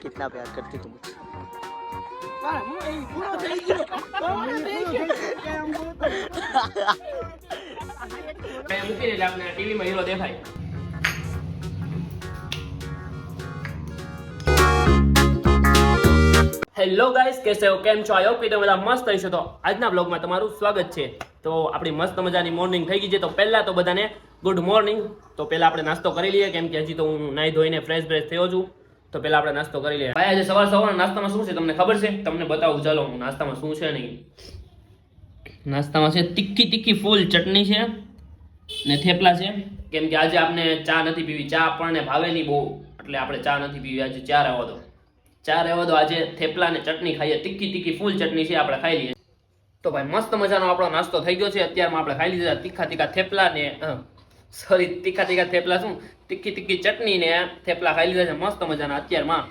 कितना प्यार करती तुम मुझसे મૂકી દે એટલે આપણે ટીવીમાં હીરો દેખાય હેલો ગાઈસ કેસે હો કેમ છો આઈ હોપ કે તમે બધા મસ્ત હશો તો આજના બ્લોગમાં તમારું સ્વાગત છે તો આપણી મસ્ત મજાની મોર્નિંગ થઈ ગઈ છે તો પહેલા તો બધાને ગુડ મોર્નિંગ તો પહેલાં આપણે નાસ્તો કરી લઈએ, કેમ કે હજી તો હું નાહી ધોઈને ફ્રેશ ફ્રેશ થયો છું. તો પહેલા આપણે નાસ્તો કરી લઈએ. ભાઈ, આજે સવાર સવારના નાસ્તામાં શું છે? તમને ખબર છે? તમને બતાવું, ચાલો હું નાસ્તામાં શું છે નહીં નાસ્તામાં છે તીખી તીખી ફૂલ ચટણી છે ને થેપલા છે. કેમ કે આજે આપણે ચા નથી પીવી. ચા આપણને ભાવે નહીં બહુ. એટલે આપણે ચા નથી પીવી. આજે ચા રહેવા દો. ચા રહેવા દો. આજે થેપલા ને ચટણી ખાઈએ. તીખી તીખી ફૂલ ચટણી છે, આપણે ખાઈ લઈએ. તો ભાઈ, મસ્ત મજાનો આપણો નાસ્તો થઈ ગયો છે. અત્યારમાં આપણે ખાઈ લીધા તીખા તીખા થેપલા ને સોરી તીખા તીખા થેપલા શું? તીખી તીખી ચટણી ને થેપલા ખાઈ લીધા છે, મસ્ત મજાના અત્યારમાં.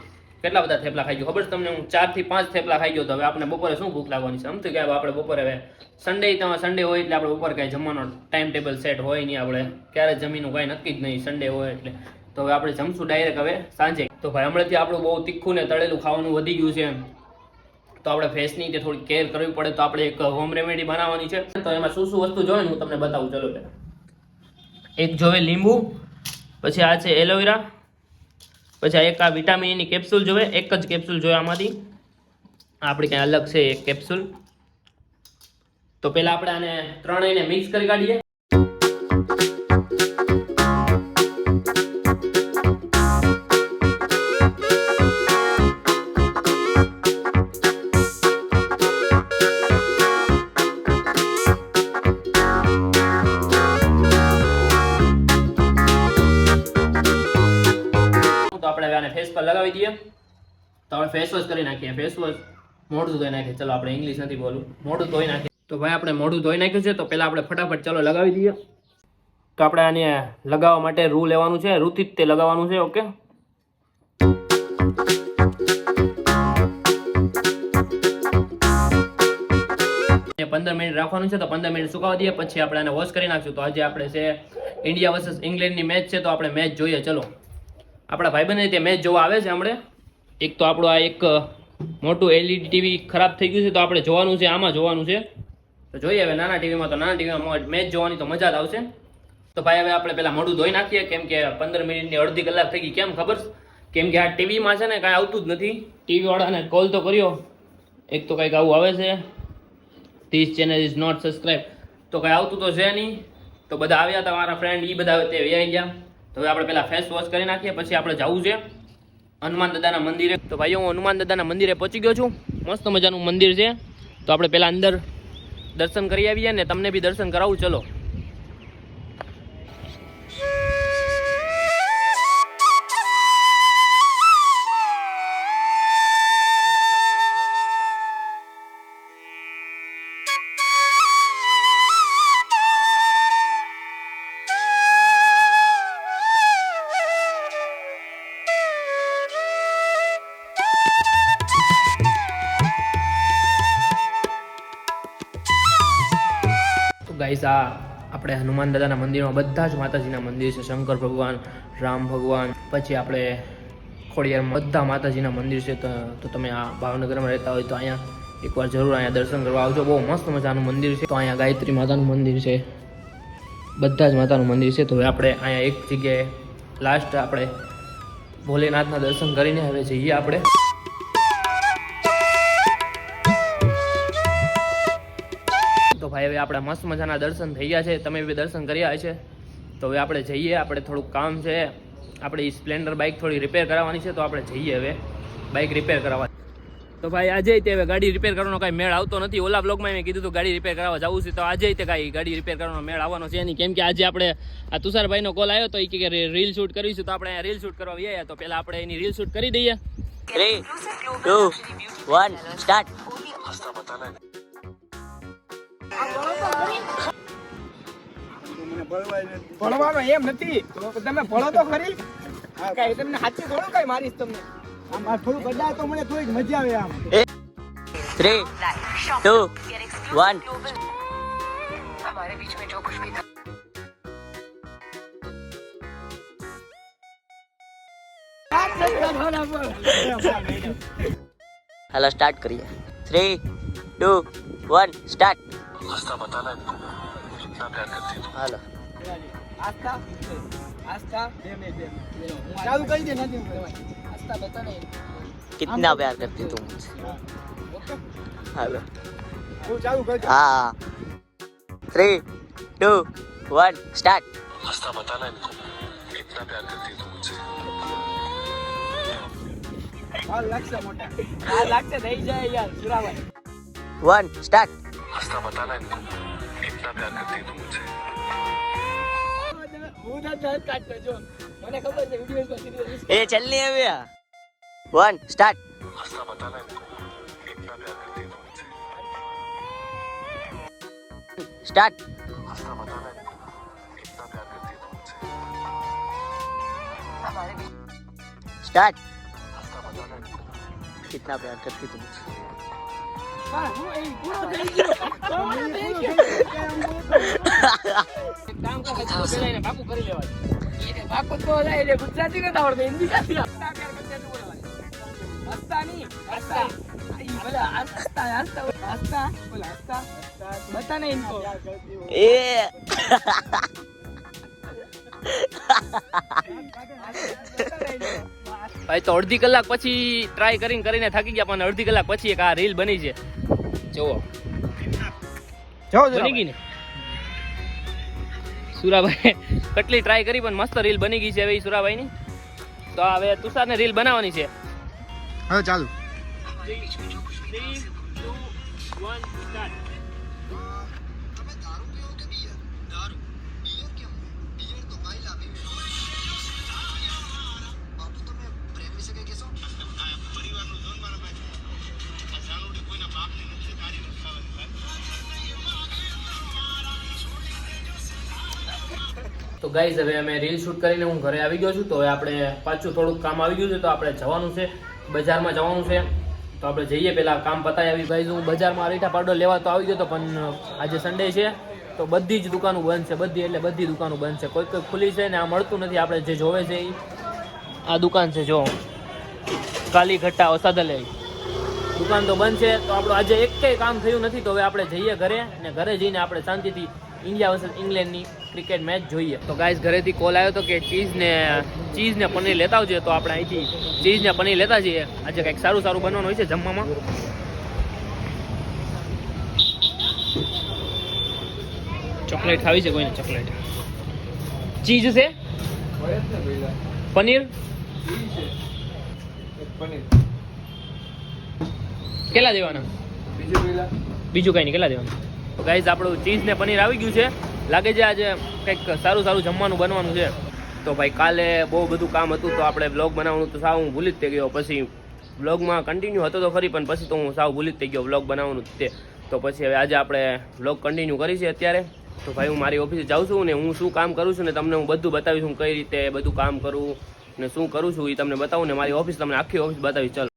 કેટલા બધા થેપલા ખાઈ ગયો? ખબર છે તમને, હું ચારથી પાંચ થેપલા ખાઈ ગયો તો હવે આપણે બપોરે શું ભૂખ લાગવાની છે? સમજુ કે આપણે બપોરે હવે સન્ડે તમે સન્ડે હોય એટલે આપણે બપોરે કાંઈ જમવાનો ટાઈમ ટેબલ સેટ હોય નહીં આપણે. ક્યારે જમીનું કાંઈ નક્કી જ નહીં સન્ડે હોય એટલે. તો હવે આપણે જમશું ડાયરેક્ટ હવે સાંજે. તો ભાઈ, હમણાંથી આપણું બહુ તીખું ને તળેલું ખાવાનું વધી ગયું છે તો આપણે ફેસની તે થોડી કેર કરવી પડે તો આપણે એક હોમ રેમેડી બનાવવાની છે. તો એમાં શું શું વસ્તુ જોઈએ હું તમને બતાવું? ચલો પહેલા. એક જોવે લીંબુ, પછી આ છે એલોવેરા, પછી આ એક આ વિટામિનની કેપ્સ્યુલ જોવે, એક જ કેપ્સ્યુલ જોવે આમાંથી. આપણી કંઈ અલગ છે એક કેપ્સ્યુલ તો પહેલાં આપણે આને ત્રણેયને મિક્સ કરી કાઢીએ. ફેસ વોશ કરી નાખીએ ફેસ વોશ મોઢું ધોઈ નાખીએ. ચલો, આપણે ઇંગ્લિશ નથી બોલવું. મોઢું ધોઈ નાખીએ. તો ભાઈ, આપણે મોઢું ધોઈ નાખ્યું છે, તો પહેલાં આપણે ફટાફટ ચલો લગાવી દઈએ. તો આપણે આને લગાવવા માટે રૂ લેવાનું છે, રૂથી તે લગાવવાનું છે, ઓકે? પંદર મિનિટ રાખવાનું છે, તો પંદર મિનિટ સુકાવા દઈએ. પછી આપણે આને વોશ કરી નાખશું. તો આજે આપણે છે ઇન્ડિયા વર્સેસ ઇંગ્લેન્ડની મેચ છે, તો આપણે મેચ જોઈએ. ચલો. આપણા ભાઈબંધ તે મેચ જોવા આવે છે, હમણે? એક તો આપણું આ એક મોટું એલઈડી ટીવી ખરાબ થઈ ગયું છે, તો આપણે જોવાનું છે, આમાં જોવાનું છે. તો જોઈએ હવે, નાના ટીવીમાં તો નાના ટીવીમાં મેચ જોવાની તો મજા જ આવશે. તો ભાઈ હવે આપણે પહેલાં મોઢું ધોઈ નાખીએ, કેમ કે પંદર મિનિટની અડધી કલાક થઈ ગઈ, કેમ ખબર? કેમ કે આ ટીવીમાં છે ને કાંઈ આવતું જ નથી. ટીવીવાળાને કોલ તો કર્યો. એક તો કંઈક આવું આવે છે. This channel is not subscribe તો કંઈ આવતું તો છે નહીં. તો બધા આવ્યા હતા, મારા ફ્રેન્ડ એ બધા તે વ્યાઈ ગયા. તો હવે આપણે પહેલાં ફેસ વોશ કરી નાખીએ, પછી આપણે જવું છે. હનુમાન દાદાના મંદિરે. તો ભાઈઓ, હું હનુમાન દાદાના મંદિરે પહોંચી ગયો છું. મસ્ત મજાનું મંદિર છે. તો આપણે પહેલાં અંદર દર્શન કરી આવીએ ને તમને બી દર્શન કરાવું. ચલો. આ આપણે હનુમાન દાદાના મંદિરમાં બધા જ માતાજીના મંદિર છે. શંકર ભગવાન, રામ ભગવાન, પછી આપણે ખોડિયારમાં બધા માતાજીના મંદિર છે. તો તમે આ ભાવનગરમાં રહેતા હોય તો અહીંયા એકવાર જરૂર અહીંયા દર્શન કરવા આવજો. બહુ મસ્ત મજાનું મંદિર છે. તો અહીંયા ગાયત્રી માતાનું મંદિર છે. બધા જ માતાનું મંદિર છે. તો હવે આપણે અહીંયા એક જગ્યાએ લાસ્ટ આપણે ભોલેનાથના દર્શન કરીને હવે જઈએ આપણે. તો ભાઈ, હવે આપણા મસ્ત મજાના દર્શન થઈ ગયા છે. તમે બી દર્શન કર્યા છે. તો હવે આપણે જઈએ, આપણે થોડુંક કામ છે. આપણે સ્પ્લેન્ડર બાઇક થોડી રિપેર કરાવવાની છે, તો આપણે જઈએ હવે. બાઇક રિપેર કરાવવા. તો ભાઈ, આજે તે હવે ગાડી રિપેર કરવાનો કાંઈ મેળ આવતો નથી. ઓલા બ્લોગમાં મેં કીધું હતું ગાડી રિપેર કરાવવા જવું છે, તો આજે તે કાંઈ ગાડી રિપેર કરવાનો મેળ આવવાનો છે નહીં. કેમ કે આજે આપણે આ તુષારભાઈનો કોલ આવ્યો તો એ કે રીલ શૂટ કરીશું તો આપણે રીલ શૂટ કરવા આવ્યા તો પહેલાં આપણે એની રીલ શૂટ કરી દઈએ. થ્રી ટુ વન સ્ટાર્ટ ભણવાનો એમ નથી તમે ભણો તો ખરી કઈ તમને સાચું થોડું કઈ મારીશ તમને આમ આ થોડું ગડા તો મને થોડીક મજા આવે આમ थ्री टू वन हमारे बीच में जो कुछ भी था રાત હાલો સ્ટાર્ટ કરીએ three two one start Astha बताना कितना प्यार करती है हेलो आस्था आस्था दे में दे चालू कर देना दे आस्था बताना कितना प्यार करती तुम हेलो चालू कर हाँ three two one start Astha बताना इनको कितना प्यार करती है तुम मुझसे मोटा लाख से नहीं जाए यार सुरावन वन स्टार्ट हंसता बताना इनको इतना प्यार करती है तू मुझे ए चलनी है भैया। वन स्टार्ट हंसता बताना इनको इतना प्यार करती है तू मुझे स्टार्ट हंसता बताना इनको इतना प्यार करती है तू मुझे स्टार्ट हंसता बताना इनको कितना प्यार करती है तुम ગુજરાતી નથી આવડતું હિન્દી નથી આવડતું હસતા ભાઈ તો અડધી કલાક પછી ટ્રાય કરીને કરીને થાકી ગયા પણ અડધી કલાક પછી એક આ રીલ બની છે. જુઓ. જો બની ગઈ ને? સુરાભાઈ કેટલી ટ્રાય કરી પણ મસ્ત રીલ બની ગઈ છે હવે સુરાભાઈની. તો હવે તુષારને રીલ બનાવવાની છે. હવે ચાલુ. તો ગાઈઝ હવે અમે રીલ શૂટ કરીને હું ઘરે આવી ગયો છું, તો હવે આપણે પાછું થોડુંક કામ આવી ગયું છે, તો આપણે જવાનું છે, બજારમાં જવાનું છે. તો આપણે જઈએ પહેલાં, કામ પતાવી આવી ગાઈઝ હું બજારમાં અરીઠા પાડો લેવા તો આવી ગયો તો, પણ આજે સન્ડે છે, તો બધી જ દુકાનો બંધ છે, બધી એટલે બધી દુકાનો બંધ છે. કોઈ કોઈ ખુલ્લી છે ને આ મળતું નથી, આપણે જે જોવે છે એ આ દુકાન છે, જો. કાલી ઘટ્ટા ઓસાદલે દુકાન તો બંધ છે, તો આપણું આજે એક કામ થયું નથી, તો હવે આપણે જઈએ ઘરે અને ઘરે જઈને આપણે શાંતિથી ઇન્ડિયા વર્સેસ ઇંગ્લેન્ડની ક્રિકેટ મેચ જોઈએ. તો ગાઈઝ ઘરેથી કોલ આવ્યો હતો કે ચીઝને ચીઝને પનીર લેતા આવજો. તો આપણે અહીંથી ચીઝને પનીર લેતા જઈએ. આજે કંઈક સારું સારું બનવાનું હોય છે જમવામાં. ચોકલેટ ખાવી છે કોઈને? ચોકલેટ ચીઝ છે? પનીર? કેટલા દેવાના? બીજું કઈ નહીં કેટલા દેવાનું? તો ગાઈઝ આપણું ચીઝ ને પનીર આવી ગયું છે. લાગે છે આજે કંઈક સારું સારું જમવાનું બનવાનું છે. તો ભાઈ, કાલે બહુ બધું કામ હતું તો આપણે બ્લોગ બનાવવાનું તો સાવ હું ભૂલી જ થઈ ગયો. પછી બ્લોગમાં કન્ટિન્યુ હતો તો ખરી, પણ પછી તો હું સાવ ભૂલી જ થઈ ગયો બ્લોગ બનાવવાનું તે. તો પછી હવે આજે આપણે બ્લોગ કન્ટિન્યુ કરી અત્યારે. તો ભાઈ, હું મારી ઓફિસે જાઉં છું ને હું શું કામ કરું છું ને તમને હું બધું બતાવીશ હું કઈ રીતે બધું કામ કરું ને શું કરું છું એ તમને બતાવું ને મારી ઓફિસ તમને આખી ઓફિસ બતાવીશ. ચાલો.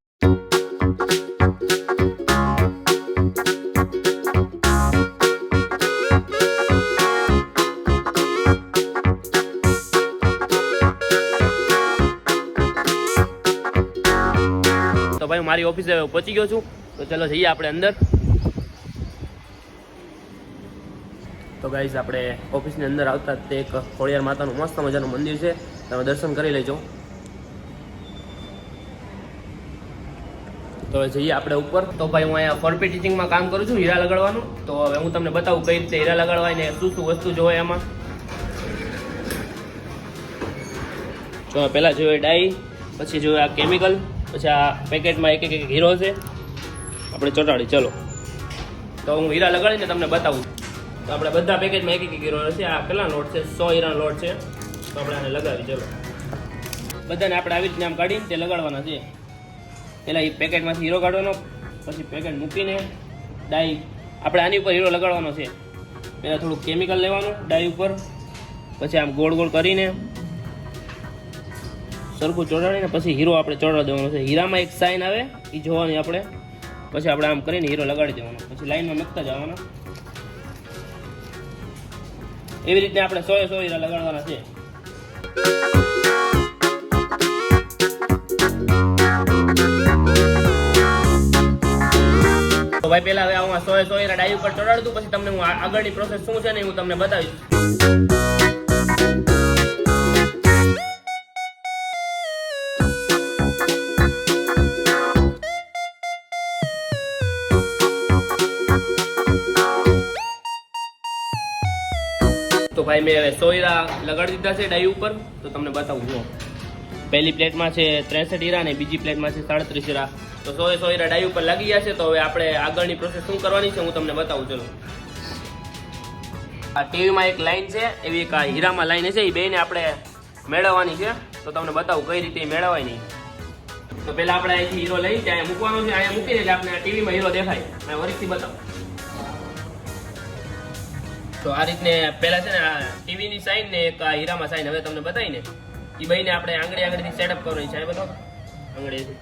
તો ભાઈ મારી ઓફિસે પહોંચી ગયો છું. તો ચલો જઈએ આપણે અંદર. તો ગાઈઝ આપણે ઓફિસની અંદર આવતા તે એક ખોડિયાર માતાનું મસ્ત મજાનું મંદિર છે. તમે દર્શન કરી લેજો. તો જઈએ આપણે ઉપર. તો ભાઈ હું અહીંયા ફોરપી ટીચિંગમાં કામ કરું છું, હીરા લગાડવાનું. તો હવે હું તમને બતાવું કઈ રીતે હીરા લગાડવાય ને શું શું વસ્તુ જોવાય એમાં જો પહેલાં જોઈએ ડાઈ, પછી જોઈએ આ કેમિકલ પછી આ પેકેટમાં એક એક હીરો છે. આપણે ચોટાડી, ચલો. તો હું હીરા લગાડીને તમને બતાવું. તો આપણે બધા પેકેટમાં એક એક હીરો છે આ પેલા લોટ છે, સો હીરાનો લોટ છે. તો આપણે આને લગાવી, ચલો. બધાને આપણે આવી રીતના આમ કાઢીને તે લગાડવાના છે. પહેલાં એ પેકેટમાંથી હીરો કાઢવાનો, પછી પેકેટ મૂકીને ડાઈ. આપણે આની ઉપર હીરો લગાડવાનો છે. પહેલાં થોડુંક કેમિકલ લેવાનું, ડાઈ ઉપર. પછી આમ ગોળ ગોળ કરીને સરખું ચોટાડીને પછી હીરો આપણે ચોડાડ દેવાનો છે. હીરામાં એક સાઇન આવે એ જોવાની આપણે. પછી આપણે આમ કરીને હીરો લગાડી દેવાનો. પછી લાઈનમાં મૂકતા જવાના. એવી રીતે આપણે સોએ સો હીરા લગાડવાના છે. ભાઈ પહેલા હવે હું સોએ સો હીરા ડાઈવ પર ચડાડું પછી તમને હું આગળની પ્રોસેસ શું છે ને હું તમને બતાવીશ. ભાઈ, મેં હવે સોયરા લગાડી દીધા છે ડાઈ ઉપર. તો તમને બતાવું, જો. પહેલી પ્લેટમાં છે ત્રેસઠ હીરા અને બીજી પ્લેટમાં છે સાડત્રીસ હીરા. તો સો એ સો હીરા ડાઈ ઉપર લાગી ગયા છે, તો હવે આપણે આગળની પ્રોસેસ શું કરવાની છે, હું તમને બતાવું, ચલો. આ ટીવીમાં એક લાઈન છે, એવી એક આ હીરામાં લાઈન છે એ બેને આપણે મેળવવાની છે. તો તમને બતાવું કઈ રીતે મેળવાય નહીં તો પહેલાં આપણે અહીંથી હીરો લઈ, ત્યાં મૂકવાનો છે, અહીંયા મૂકીને આપણે ટીવીમાં હીરો દેખાય. મેં વરીથી બતાવું. તો આ રીતને પહેલા છે ને આ ટીવીની સાઈન ને એક આ હીરામાં સાઈન હવે તમને બતાવીને એ બેને આપણે આંગળી આંગળીથી સેટઅપ કરવાની છે બતાવો આંગળીથી.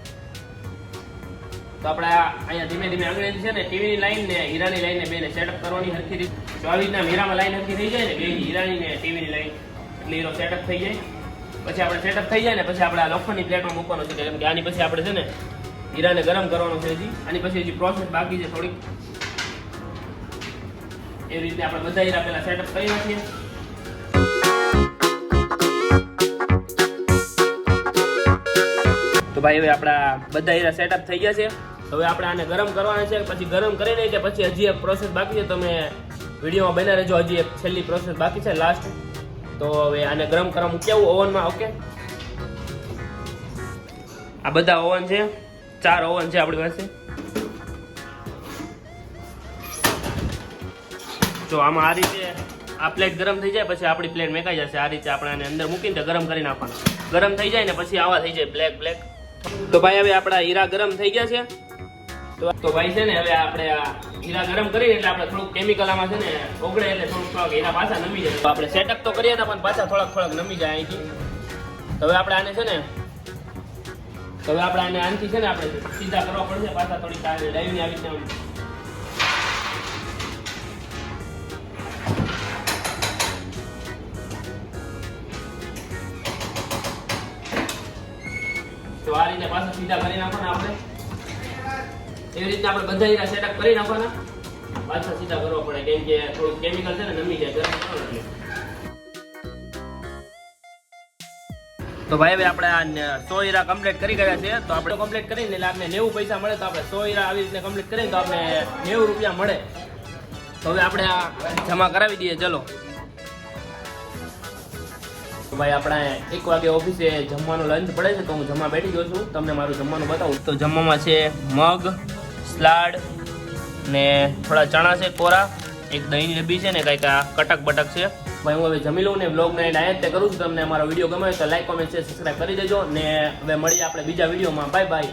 તો આપણે અહીંયા ધીમે ધીમે આંગળીથી છે ને ટીવીની લાઈન ને હીરાની લાઈન ને બેને સેટઅપ કરવાની હરખી રીતે. તો આવી રીતના હીરામાં લાઈન હરખી થઈ જાય ને બે હીરાની ને ટીવીની લાઈન એટલે હીરો સેટઅપ થઈ જાય. પછી આપણે સેટઅપ થઈ જાય ને, પછી આપણે આ લોખંડની પ્લેટમાં મૂકવાનો છે. કેમ કે આની પછી આપણે છે ને હીરાને ગરમ કરવાનો છે આની પછી હજી પ્રોસેસ બાકી છે થોડીક. એવી રીતે આપણે બધા હીરા પહેલાં સેટઅપ કરી નાખીએ. તો ભાઈ, હવે આપણા બધા હીરા સેટઅપ થઈ ગયા છે. હવે આપણે આને ગરમ કરવાના છે. પછી ગરમ કરી નહીં કે પછી હજી એક પ્રોસેસ બાકી છે. તમે વિડીયોમાં બના રહેજો. હજી એક છેલ્લી પ્રોસેસ બાકી છે લાસ્ટ તો હવે આને ગરમ કરવા મૂક્યા ઓવનમાં ઓકે આ બધા ઓવન છે. ચાર ઓવન છે આપણી પાસે. જો આમાં આ રીતે આ પ્લેટ ગરમ થઈ જાય, પછી આપણી પ્લેટ મેકાઈ જશે. આ રીતે આપણે આને અંદર મૂકીને ગરમ કરી નાખવાનું. ગરમ થઈ જાય ને પછી આવા થઈ જાય બ્લેક બ્લેક તો ભાઈ હવે આપણા હીરા ગરમ થઈ ગયા છે. તો ભાઈ છે ને હવે આપણે આ હીરા ગરમ કરીએ એટલે આપણે થોડુંક કેમિકલ આમાં છે ને ઓગળે એટલે થોડુંક થોડાક હીરા પાછા નમી જાય. તો આપણે સેટઅપ તો કરીએ હતા, પણ પાછા થોડાક થોડાક નમી જાય અહીંથી. હવે આપણે આને છે ને હવે આપણે આને આનથી છે ને આપણે સીધા કરવા પડશે, પાછા થોડીક ડાઈવની આવી રીતે રીતે કરી નાખવાના આપણે. એવી રીતે આપણે બધા હીરા સેટઅપ કરી નાખવાના. પાછા સીધા કરવા પડે, કેમ કે થોડું કેમિકલ છે ને, નમી જાય, ગરમ તો ભાઈ, હવે આપણે આ સો હીરા કમ્પ્લીટ કરી ગયા છે. તો આપણે કમ્પ્લીટ કરીને, એટલે આપણે નેવું પૈસા મળે, તો આપણે સો હીરા આવી રીતે કમ્પ્લીટ કરીએ તો આપણે નેવું રૂપિયા મળે. તો હવે આપણે આ જમા કરાવી દઈએ, ચલો. ભાઈ આપણે એક વાગે ઓફિસે જમવાનું લંચ પડે છે તો હું જમવા બેઠી ગયો છું. તમને મારું જમવાનું બતાવું. તો જમવામાં છે મગ સ્લાડ ને થોડા ચણા છે, કોરા, એક દહીંની ડબ્બી છે ને કંઈક આ કટક બટક છે. ભાઈ હું હવે જમી લઉં ને બ્લોગ ને ડાયરેક્ટ કરું છું. તમને અમારો વીડિયો ગમે તો લાઈક કોમેન્ટ છે સબસ્ક્રાઈબ કરી દેજો ને હવે મળીએ આપણે બીજા વિડીયોમાં બાય બાય